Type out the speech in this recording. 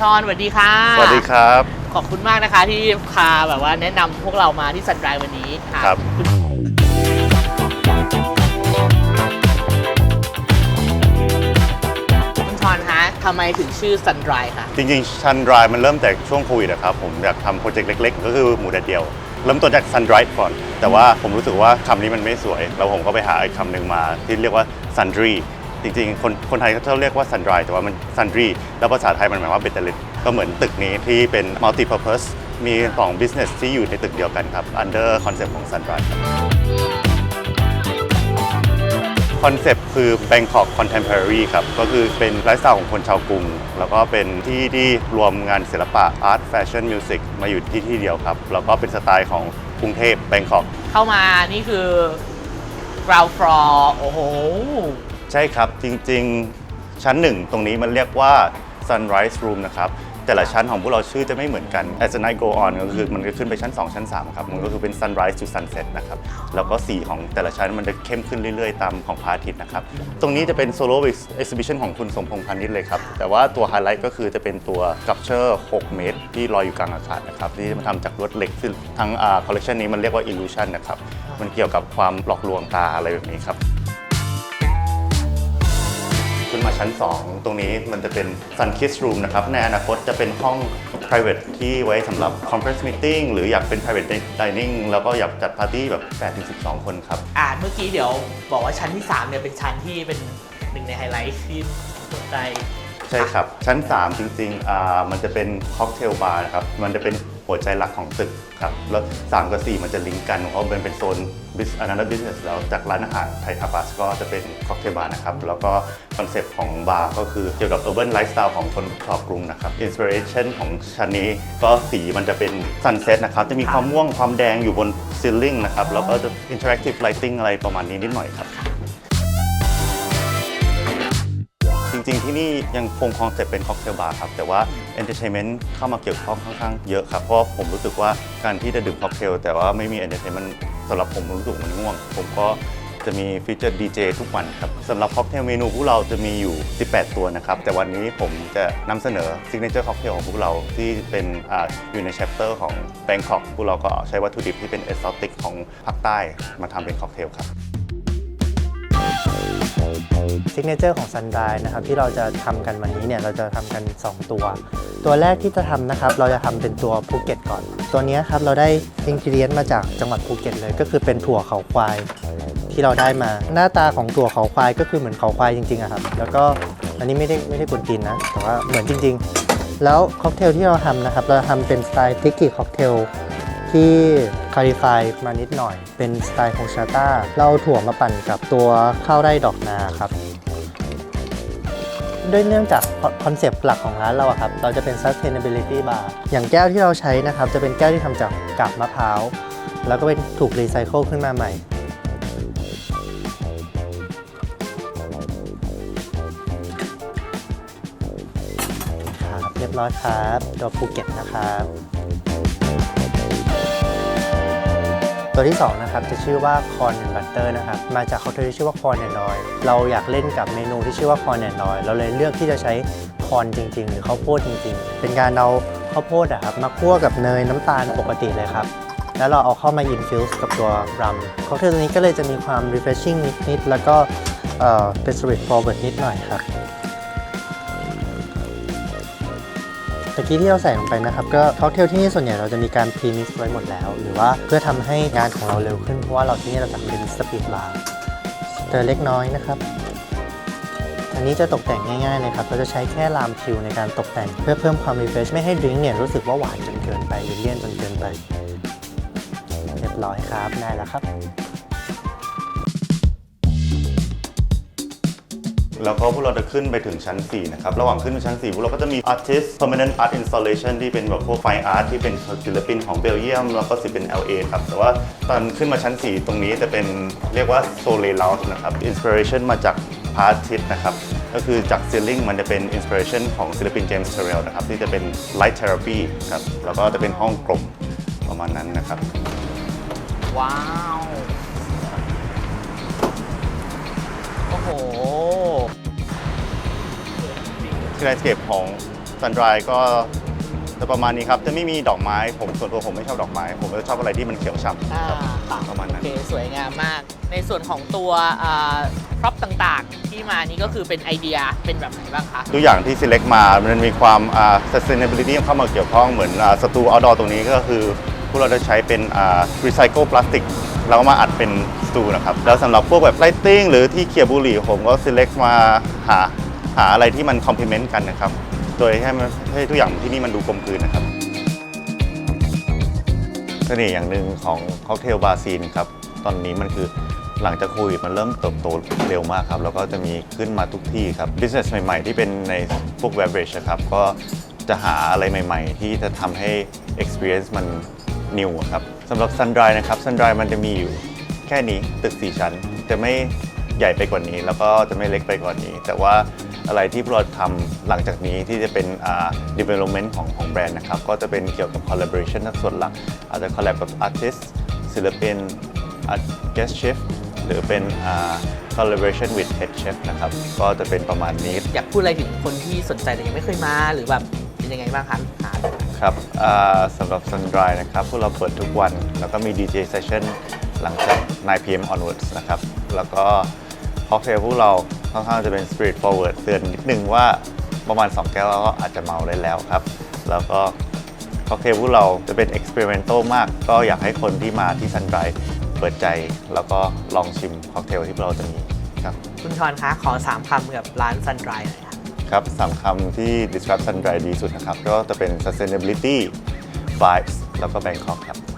ชอนสวัสดีค่ะ สวัสดีครับ ขอบคุณมากนะคะที่พาแบบว่าแนะนำพวกเรามาที่ซันไรวันนี้ค่ะครับคุณชอนคะทำไมถึงชื่อซันไรคะจริงๆ Sun Dry มันเริ่มแต่ช่วงโควิดนะครับผมอยากทำโปรเจกต์เล็กๆ ก็คือหมูแดดเดียว เริ่มต้นจาก Sun Dry ก่อน แต่ว่าผมรู้สึกว่าคำนี้มันไม่สวย แล้วผมก็ไปหาอีกคำหนึ่งมาที่เรียกว่า Sundry จริงๆ คนคนไทยเขาเรียกว่า Sun Dry แต่ว่ามัน Sundry แล้วภาษาไทยมันหมายว่าเบตเตอร์ลิก็เหมือนตึกนี้ที่เป็น multi purpose มีสอง business ที่อยู่ในตึกเดียวกันครับ under concept ของ Sun Dry ครับคอนเซปต์คือ Bangkok Contemporary ครับ ก็คือเป็นไลฟ์สไตล์ของคนชาวกรุง แล้วก็เป็นที่ที่รวมงานศิลปะ Art Fashion Music มาอยู่ที่ที่เดียวครับ แล้วก็เป็นสไตล์ของกรุงเทพ Bangkok เข้ามานี่คือ ground floor โอ้โห ใช่ครับ จริงๆ ชั้นหนึ่งตรงนี้มันเรียกว่า Sunrise Room นะครับ แต่ละชั้นของพวกเราชื่อจะไม่เหมือนกัน As the night go on ก็คือมันก็ขึ้นไปชั้น 2 ชั้น 3 ครับ มันก็คือเป็น Sunrise to Sunset นะครับ แล้วก็สีของแต่ละชั้นมันจะเข้มขึ้นเรื่อยๆ ตามของพระอาทิตย์นะครับ ตรงนี้จะเป็น Solo Exhibition ของคุณสมพงษ์พานิชเลยครับ แต่ว่าตัวไฮไลท์ก็คือจะเป็นตัว Sculpture 6 เมตร ที่ลอยอยู่กลางอากาศนะครับ ที่มาทำจากลวดเหล็กซึ่งทั้งคอลเลคชันนี้มันเรียกว่า Illusion นะครับ มันเกี่ยวกับความหลอกลวงตาอะไรแบบนี้ครับขึ้น มาชั้น 2 ตรงนี้มันจะเป็น Sun Kiss Room นะครับ ในอนาคตจะเป็นห้อง private ที่ไว้สำหรับ conference meeting หรืออยากเป็น private dining แล้วก็อยากจัดปาร์ตี้แบบ 8-12 คนครับ อ่าเมื่อกี้เดี๋ยวบอกว่าชั้นที่ 3 เนี่ยเป็นชั้นที่เป็นหนึ่งในไฮไลท์ที่สนใจ ใช่ครับ ชั้น 3 จริงๆอ่ามันจะเป็นค็อกเทลบาร์นะครับ มันจะเป็น หัวใจหลักของตึกครับแล้ว3กับ4มันจะลิงก์กันเพราะมันเป็นโซน Bus- another business แล้วจากร้านอาหารไทยทาปาสก็จะเป็นค็อกเทลบาร์นะครับแล้วก็คอนเซปต์ของบาร์ก็คือเกี่ยวกับ urban lifestyle ของคนชอบกรุงนะครับ inspiration ของชั้นนี้ก็สีมันจะเป็น sunset นะครับจะมีความม่วงความแดงอยู่บน ceiling นะครับแล้วก็จะ interactive lighting อะไรประมาณนี้นิดหน่อยครับ ริง ๆ ที่นี่ยังคงคอนเซ็ปต์เป็นค็อกเทลบาร์ครับ แต่ว่าเอนเตอร์เทนเมนต์เข้ามาเกี่ยวข้องค่อนข้างเยอะครับ เพราะว่าผมรู้สึกว่าการที่จะดื่มค็อกเทลแต่ว่าไม่มีเอนเตอร์เทนเมนต์สำหรับผมรู้สึกมันง่วง ผมก็จะมีฟีเจอร์ดีเจทุกวันครับสำหรับค็อกเทลเมนูพวกเราจะมีอยู่ 18 ตัวนะครับ แต่วันนี้ผมจะนำเสนอซิกเนเจอร์ค็อกเทลของพวกเราที่เป็นอาอยู่ในแชปเตอร์ของ Bangkok พวกเราก็ใช้วัตถุดิบที่เป็นเอสซอติกของภาคใต้มาทำเป็นค็อกเทลครับ ซิกเนเจอร์ของ Sunrise นะครับที่เราจะทำกันวันนี้เนี่ยเราจะทำกัน 2 ตัว ตัวแรกที่จะทำนะครับเราจะทำเป็นตัวภูเก็ตก่อน ตัวนี้ครับเราได้อินกิเลียนมาจากจังหวัดภูเก็ตเลย ก็คือเป็นถั่วเขาควายที่เราได้มา หน้าตาของถั่วเขาควายก็คือเหมือนเขาควายจริงๆอะครับแล้วก็อันนี้ไม่ได้ไม่ได้กวนตีนนะแต่ว่าเหมือนจริง ๆ แล้วค็อกเทลที่เราทำนะครับเราทำเป็นสไตล์ทิกกี้ค็อกเทล ที่คาลิฟายมานิดหน่อย เป็นสไตล์ของชาต้าเราถั่วมาปั่นกับตัวข้าวไร่ดอกนาครับด้วยเนื่องจากคอนเซปต์หลักของร้านเราครับ เราจะเป็น sustainability bar อย่างแก้วที่เราใช้นะครับ จะเป็นแก้วที่ทำจากกาบมะพร้าว แล้วก็เป็นถูกรีไซเคิลขึ้นมาใหม่ ครับ เรียบร้อยครับตัวภูเก็ตนะครับ ตัวที่2นะครับจะชื่อว่า corn and butter นะครับมาจากเขาที่ชื่อว่า corn and oil เราอยากเล่นกับเมนูที่ชื่อว่า corn and oil เราเลยเลือกที่จะใช้คอนจริง ๆ หรือข้าวโพดจริง ๆ เป็นการเอาข้าวโพดอะครับมาคั่วกับเนยน้ำตาลปกติเลยครับแล้วเราเอาเข้ามา infuse กับตัวรัมค็อกเทลตัวนี้ก็เลยจะมีความ refreshing นิดๆแล้วก็เป็น street forward นิดหน่อยครับ ตะกี้ที่เราใส่ลงไปนะครับก็ค็อกเทลที่นี่ส่วนใหญ่เราจะมีการพรีมิกซ์ไว้หมดแล้ว หรือว่าเพื่อทำให้งานของเราเร็วขึ้นเพราะว่าเราที่นี่เราจัดเป็นสปีดบาร์เตอร์เล็กน้อยนะครับอันนี้จะตกแต่งง่ายๆเลยครับเราจะใช้แค่ลามคิวในการตกแต่ง เพื่อเพิ่มความรีเฟรชไม่ให้ดริงก์เนี่ยรู้สึกว่าหวานจนเกินไปหรือเลี่ยนจนเกินไป เรียบร้อยครับได้แล้วครับ แล้วก็พวกเราจะขึ้นไปถึงชั้น 4 นะครับ ระหว่างขึ้นไปชั้น 4 พวกเราก็จะมี artist permanent art installation ที่เป็นแบบพวก fine art ที่เป็นศิลปินของเบลเยียม แล้วก็ศิลปิน LA ครับ แต่ว่าตอนขึ้นมาชั้น 4 ตรงนี้จะเป็นเรียกว่า s o l e l o u n g e นะครับ inspiration มาจากพาระอาทิตย์นะครับ ก็คือจาก ceiling มันจะเป็น inspiration ของศิลปิน James Turrell นะครับ ที่จะเป็น light therapy ครับ แล้วก็จะเป็นห้องกลมประมาณนั้นนะครับ ว้าว โอ้โหที่ landscape ของซันดรายก็จะประมาณนี้ครับ จะไม่มีดอกไม้ ผมส่วนตัวผมไม่ชอบดอกไม้ ผมจะชอบอะไรที่มันเขียวฉ่ำอ่าครับค่ะประมาณนั้นโอเคสวยงามมาก ในส่วนของตัวพร็อพต่างๆ ที่มานี้ก็คือเป็นไอเดียเป็นแบบไหนบ้างคะทุกอย่างที่ select มา มันมีความอ่า sustainability เข้ามาเกี่ยวข้องเหมือนอ่าสตู outdoor ตรงนี้ก็คือพ วกเราจะใช้เป็นอ่า recycle plastic แล้วก็มาอัดเป็นสตูนะครับแล้วสำหรับพวกแบบ lighting หรือที่เขียบุหรี่ผมก็ select มาหาหาอะไรที่มัน complement กันนะครับ โดยให้ให้ทุกอย่างที่นี่มันดูกลมกลืนนะครับเสน่ห์อย่างหนึ่งของค็อกเทลบาซีนครับ ตอนนี้มันคือหลังจากโควิดมันเริ่มเติบโตเร็วมากครับ แล้วก็จะมีขึ้นมาทุกที่ครับ business ใหม่ๆ ที่เป็นในพวก beverage นะครับ ก็จะหาอะไรใหม่ๆ ที่จะทำให้ experience มัน new อะครับสำหรับ Sundry นะครับ Sundry มันจะมีอยู่แค่นี้ตึก 4 ชั้น จะไม่ใหญ่ไปกว่านี้ แล้วก็จะไม่เล็กไปกว่านี้ แต่ว่าอะไรที่พวกเราทำหลังจากนี้ที่จะเป็นอ่า development ของของแบรนด์นะครับ ก็จะเป็นเกี่ยวกับ collaboration ทั้งส่วนหลัก อาจจะ collab กับ artist ศิลปิน guest chef หรือเป็นอ่า collaboration with head chef นะครับ ก็จะเป็นประมาณนี้ อยากพูดอะไรถึงคนที่สนใจแต่ยังไม่เคยมาหรือแบบเป็นยังไงบ้างคะหา ครับสำหรับ Sundry นะครับ พวกเราเปิดทุกวัน แล้วก็มี DJ session หลังจาก 9 p.m. onwards นะครับ แล้วก็ค็อกเทลพวกเราค่อนข้างจะเป็น street forward เตือนนิดนึงว่าประมาณ 2 แก้วเราก็อาจจะเมาได้แล้วครับ แล้วก็ค็อกเทลพวกเราจะเป็น experimental มาก ก็อยากให้คนที่มาที่ Sundry เปิดใจ แล้วก็ลองชิมค็อกเทลที่เราจะมีครับ คุณชอนคะขอ 3คำกับร้านซันดรายหน่อย ค่ะครับสามคำที่ describe Sundry ดีสุดนะครับ ก็จะเป็น sustainability vibes แล้วก็ Bangkok ครับ